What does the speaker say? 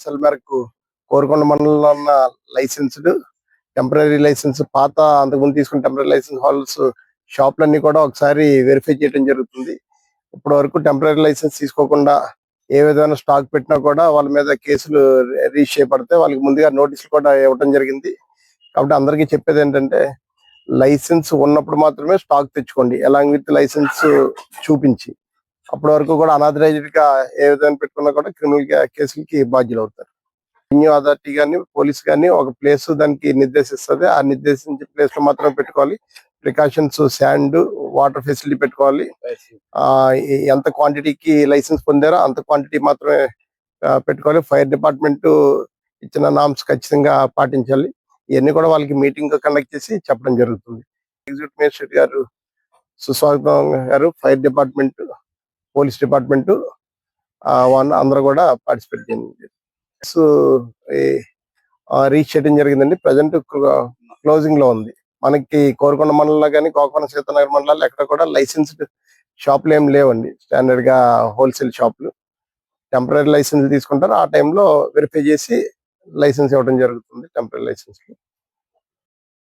అసలు మేరకు కోరుకొండ మండలంలో ఉన్న లైసెన్స్డ్ టెంపరీ లైసెన్స్ పాత అంతకుముందు తీసుకున్న టెంపరీ లైసెన్స్ హాల్స్ షాపులన్నీ కూడా ఒకసారి వెరిఫై చేయడం జరుగుతుంది. ఇప్పటి వరకు టెంపరీ లైసెన్స్ తీసుకోకుండా ఏ విధమైన స్టాక్ పెట్టినా కూడా వాళ్ళ మీద కేసులు రీచ్ చేయబడితే వాళ్ళకి ముందుగా నోటీసులు కూడా ఇవ్వడం జరిగింది. కాబట్టి అందరికీ చెప్పేది ఏంటంటే లైసెన్స్ ఉన్నప్పుడు మాత్రమే స్టాక్ తెచ్చుకోండి. ఎలాంగ్ విత్ లైసెన్స్ చూపించి. అప్పటి వరకు కూడా అనాథరైజ్డ్గా ఏ విధంగా పెట్టుకున్నా కూడా క్రిమినల్ కేసులకి బాధ్యులు అవుతారు రెవెన్యూ అథారిటీ కానీ పోలీస్ కానీ ఒక ప్లేస్ దానికి నిర్దేశిస్తుంది. ఆ నిర్దేశించే ప్లేస్లో మాత్రమే పెట్టుకోవాలి. ప్రికాషన్స్ శాండ్ వాటర్ ఫెసిలిటీ పెట్టుకోవాలి. ఆ ఎంత క్వాంటిటీకి లైసెన్స్ పొందారో అంత క్వాంటిటీ మాత్రమే పెట్టుకోవాలి. ఫైర్ డిపార్ట్మెంట్ ఇచ్చిన నామ్స్ ఖచ్చితంగా పాటించాలి. ఇవన్నీ కూడా వాళ్ళకి మీటింగ్ కండక్ట్ చేసి చెప్పడం జరుగుతుంది. ఎగ్జిక్యూటివ్ మేజిస్ట్రేట్ గారు సుస్వాగతం గారు ఫైర్ డిపార్ట్మెంట్ పోలీస్ డిపార్ట్మెంట్ అందరూ కూడా పార్టిసిపేట్ చేయండి సో రీచ్ చేయడం జరిగిందండి. ప్రజెంట్ క్లోజింగ్లో ఉంది. మనకి కోరుకొండ మండలంలో కానీ కోకవరం సీతానగర్ మండలాలు ఎక్కడ కూడా లైసెన్స్డ్ షాపులు ఏం లేవండి. స్టాండర్డ్గా హోల్సేల్ షాపులు. టెంపరీ లైసెన్స్ తీసుకుంటారు. ఆ టైంలో వెరిఫై చేసి లైసెన్స్ ఇవ్వడం జరుగుతుంది టెంపరీ లైసెన్స్